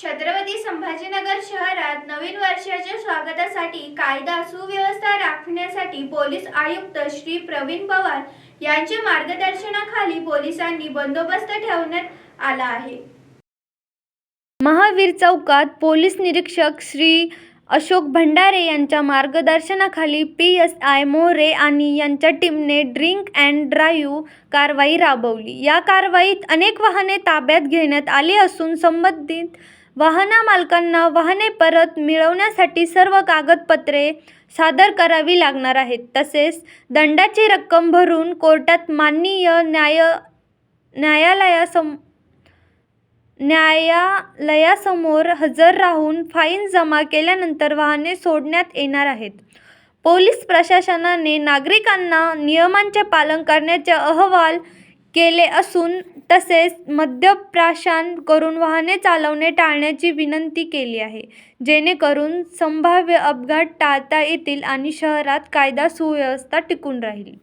छत्रपती संभाजीनगर शहरात नवीन वर्षाच्या स्वागतासाठी कायदा सुव्यवस्था राखण्यासाठी पोलीस आयुक्त श्री प्रवीण पवार यांच्या मार्गदर्शनाखाली पोलिसांनी बंदोबस्त ठेवण्यात आला आहे. महावीर चौकात पोलीस निरीक्षक श्री अशोक भंडारे यांच्या मार्गदर्शनाखाली पी एस आय मोरे आणि यांच्या टीमने ड्रिंक अँड ड्राईव्ह कारवाई राबवली. या कारवाईत अनेक वाहने ताब्यात घेण्यात आली असून संबंधित वाहनामालकांना वाहने परत मिळवण्यासाठी सर्व कागदपत्रे सादर करावी लागणार आहेत. तसेच दंडाची रक्कम भरून कोर्टात माननीय न्याय न्यायालयासम न्यायालयासमोर हजर राहून फाईन जमा केल्यानंतर वाहने सोडण्यात येणार आहेत. पोलीस प्रशासनाने नागरिकांना नियमांचे पालन करण्याचे अहवाल केले असून तसेच मद्यप्राशन करून वाहने चालवणे टाळण्याची विनंती केली आहे. जेणेकरून संभाव्य अपघात टाळता येतील आणि शहरात कायदा सुव्यवस्था टिकून राहील.